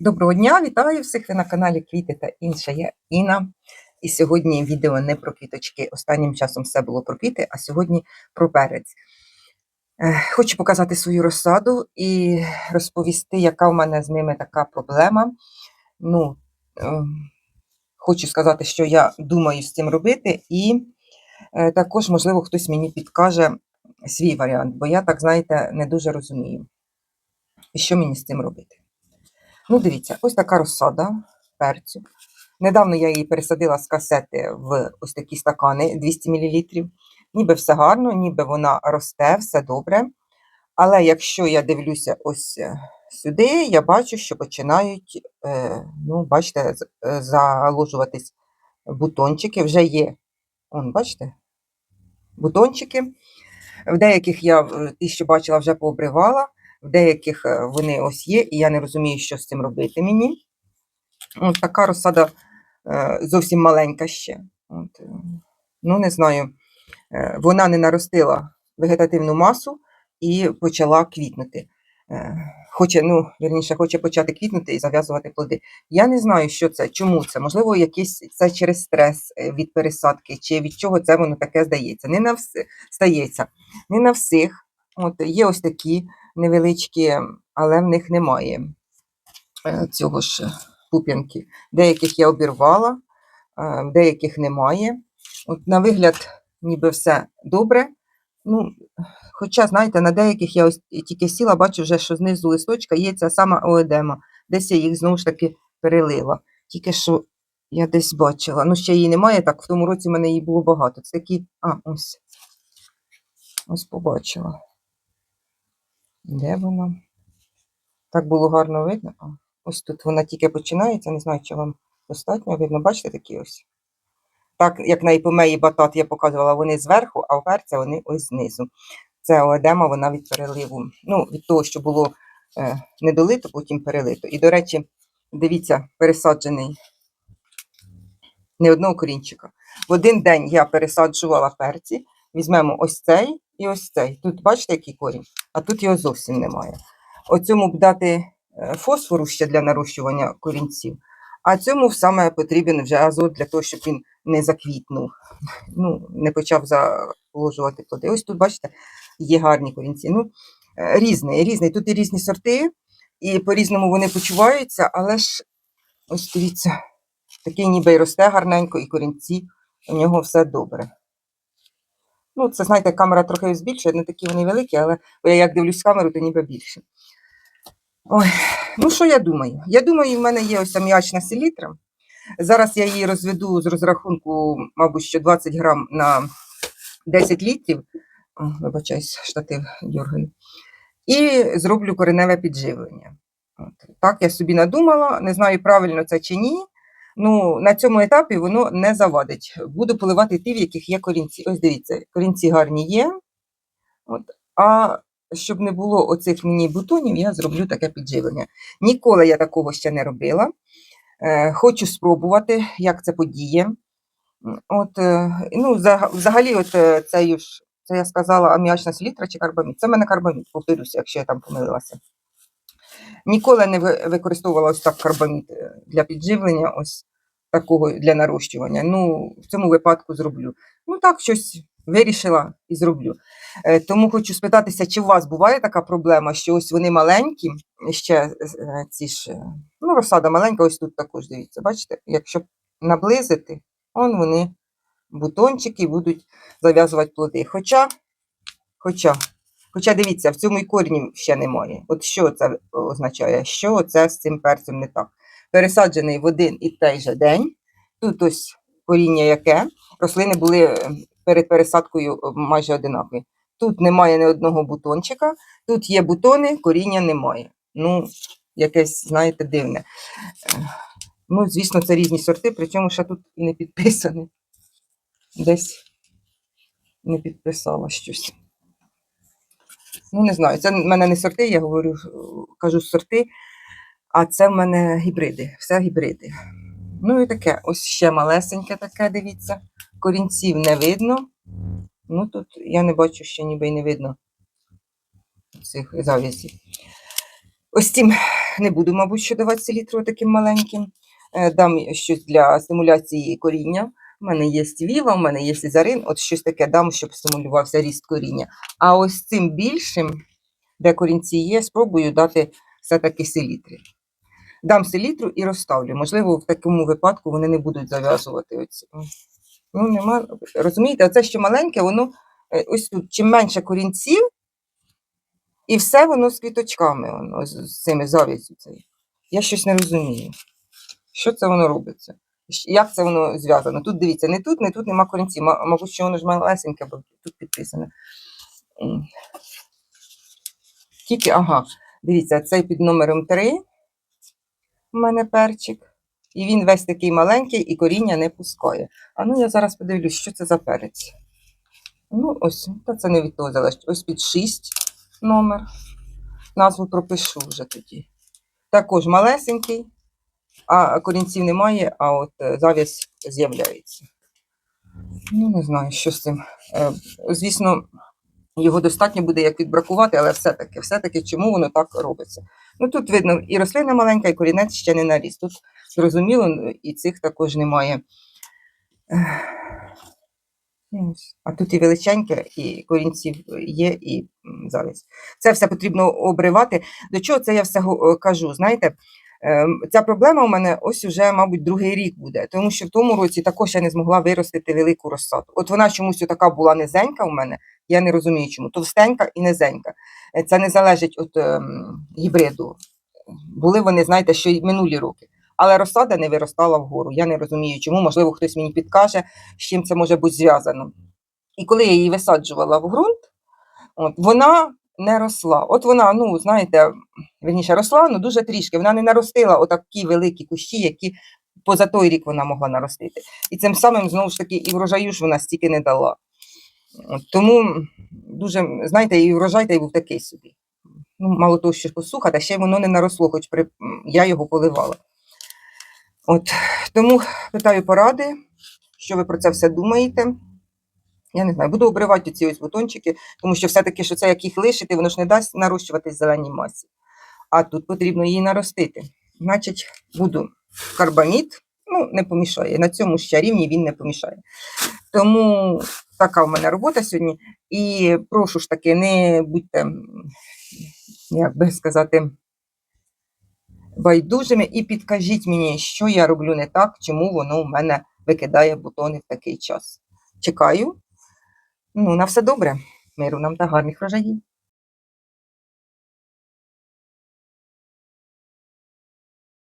Доброго дня, вітаю всіх ви на каналі Квіти та інше. Я Інна. І сьогодні відео не про квіточки. Останнім часом все було про квіти, а сьогодні про перець. Е, Хочу показати свою розсаду і розповісти, яка в мене з ними така проблема. Ну, е, хочу сказати, що я думаю з цим робити, і е, також, можливо, хтось мені підкаже свій варіант, бо я так, знаєте, не дуже розумію, що мені з цим робити. Ну, дивіться, ось така розсада перцю. Недавно я її пересадила з касети в ось такі стакани 200 мл. Ніби все гарно, ніби вона росте, все добре. Але якщо я дивлюся ось е, сюди, я бачу, що починають, е, ну, бачите, е, заложуватись бутончики. Вже є, он, бачите, бутончики. В деяких я ті, що бачила, вже пообривала, в деяких е, вони ось є, і я не розумію, що з цим робити мені. От така розсада е, зовсім маленька ще. От, е, ну, не знаю, вона не наростила вегетативну масу і почала квітнути. Хоче, ну, вірніше, хоче почати квітнути і зав'язувати плоди. Я не знаю, що це, чому це. Можливо, якийсь це через стрес від пересадки, чи від чого це воно таке здається. Не на вс... стається. Не на всіх. От, є ось такі невеличкі, але в них немає е, цього ж пуп'янки. Деяких я обірвала, е, деяких немає. От на вигляд, ніби все добре. Ну, хоча, знаєте, на деяких я ось тільки сіла, бачу вже, що знизу листочка є ця сама оедема. Десь я їх знову ж таки перелила. Тільки що я десь бачила. Ну, ще її немає, так в тому році в мене її було багато. Це такі. А, ось. Ось побачила. Де вона? Так було гарно видно. Ось тут вона тільки починається, не знаю, чи вам достатньо видно. Бачите такі ось? Так, як на іпомеї батат я показувала, вони зверху, а у перця вони ось знизу. Це оедема, вона від переливу. Ну, від того, що було е, недолито, потім перелито. І, до речі, дивіться, пересаджений не одного корінчика. В один день я пересаджувала перці. Візьмемо ось цей і ось цей. Тут бачите, який корінь, а тут його зовсім немає. Оцьому б дати е, фосфору ще для нарощування корінців, а цьому саме потрібен вже азот для того, щоб він не заквітнув, ну, не почав заложувати плоди. Ось тут, бачите, є гарні корінці. Ну, е, різний, різний. Тут і різні сорти, і по-різному вони почуваються, але ж ось дивіться, такий ніби й росте гарненько, і корінці, у нього все добре. Ну, це, знаєте, камера трохи збільшує, не такі вони великі, але я як дивлюсь камеру, то ніби більше. Ой, ну що я думаю? Я думаю, в мене є ось аміачна селітра. Зараз я її розведу з розрахунку, мабуть, що 20 грам на 10 літрів. Вибачаюсь, штатив дергаю. І зроблю кореневе підживлення. От. Так я собі надумала, не знаю, правильно це чи ні. Ну, на цьому етапі воно не завадить. Буду поливати ті, в яких є корінці. Ось дивіться, корінці гарні є. От. А щоб не було оцих мені бутонів, я зроблю таке підживлення. Ніколи я такого ще не робила. Е, хочу спробувати, як це подіє. От, е, ну, взагалі, от е, це, це я сказала аміачна селітра чи карбамід. Це в мене карбамід, повторюся, якщо я там помилилася. Ніколи не використовувала ось так карбамід е, для підживлення, ось такого для нарощування. Ну, в цьому випадку зроблю. Ну так, щось вирішила і зроблю. Е, Тому хочу спитатися, чи у вас буває така проблема, що ось вони маленькі, ще е, ці ж, ну, розсада маленька, ось тут також дивіться, бачите, якщо наблизити, он вони бутончики будуть зав'язувати плоди. Хоча, хоча, хоча дивіться, в цьому і корінів ще немає. От що це означає? Що це з цим перцем не так? Пересаджений в один і той же день. Тут ось коріння яке. Рослини були е, перед пересадкою е, майже одинакові. Тут немає ні одного бутончика, тут є бутони, коріння немає. Ну, якесь, знаєте, дивне. Е, Ну, звісно, це різні сорти, причому ще тут не підписані. Десь не підписала щось. Ну, не знаю, це в мене не сорти, я говорю, е, кажу сорти, а це в мене гібриди, все гібриди. Ну і таке, ось ще малесеньке таке, дивіться. Корінців не видно. Ну тут я не бачу, що ніби й не видно цих завязів. Ось цим не буду, мабуть, що давати селітру таким маленьким. Е, Дам щось для стимуляції коріння. У мене є віва, у мене є сізарин, от щось таке дам, щоб стимулювався ріст коріння. А ось цим більшим, де корінці є, спробую дати все-таки селітри. Дам селітру і розставлю. Можливо, в такому випадку вони не будуть зав'язувати. Оці. Ну, нема. Розумієте, оце що маленьке, воно е, ось тут, чим менше корінців, і все воно з квіточками, воно, з цими зав'язю. Я щось не розумію. Що це воно робиться? Як це воно зв'язано? Тут дивіться, не тут, не тут нема корінців. Мабуть, що воно ж малесеньке, бо тут підписано. Тільки, ага, дивіться, цей під номером 3 у мене перчик. І він весь такий маленький і коріння не пускає. А ну я зараз подивлюсь, що це за перець. Ну, ось, та це не від того залежить. Ось під 6 номер. Назву пропишу вже тоді. Також малесенький, а корінців немає, а от е, з'являється. Ну, не знаю, що з цим. Е, Звісно, його достатньо буде як відбракувати, але все-таки, все-таки чому воно так робиться? Ну тут видно, і рослина маленька, і корінець ще не наріс. Тут зрозуміло, ну, і цих також немає. А тут і величеньке, і корінців є, і завязь. Це все потрібно обривати. До чого це я все е, кажу? Знаєте, ця проблема у мене ось уже, мабуть, другий рік буде, тому що в тому році також я не змогла виростити велику розсаду. От вона чомусь така була низенька у мене, я не розумію чому. Товстенька і низенька. Е, Це не залежить від ем, гібриду. Були вони, знаєте, що й минулі роки. Але розсада не виростала вгору. Я не розумію, чому. Можливо, хтось мені підкаже, з чим це може бути зв'язано. І коли я її висаджувала в ґрунт, от, вона не росла. От вона, ну, знаєте, верніше, росла, але дуже трішки. Вона не наростила отакі великі кущі, які поза той рік вона могла наростити. І цим самим, знову ж таки, і врожаю ж вона стільки не дала. Тому дуже, знаєте, і врожай та й був такий собі. Ну, мало того, що посуха, та ще воно не наросло, хоч при... я його поливала. От, тому питаю поради, що ви про це все думаєте. Я не знаю, буду обривати ці ось бутончики, тому що все-таки, що це як їх лишити, воно ж не дасть нарощуватись зеленій масі. А тут потрібно її наростити. Значить, буду карбамід, ну, не помішає. На цьому ще рівні він не помішає. Тому така в мене робота сьогодні. І прошу ж таки, не будьте, як би сказати, байдужими і підкажіть мені, що я роблю не так, чому воно у мене викидає бутони в такий час. Чекаю. Ну, на все добре. Миру нам та гарних врожаїв.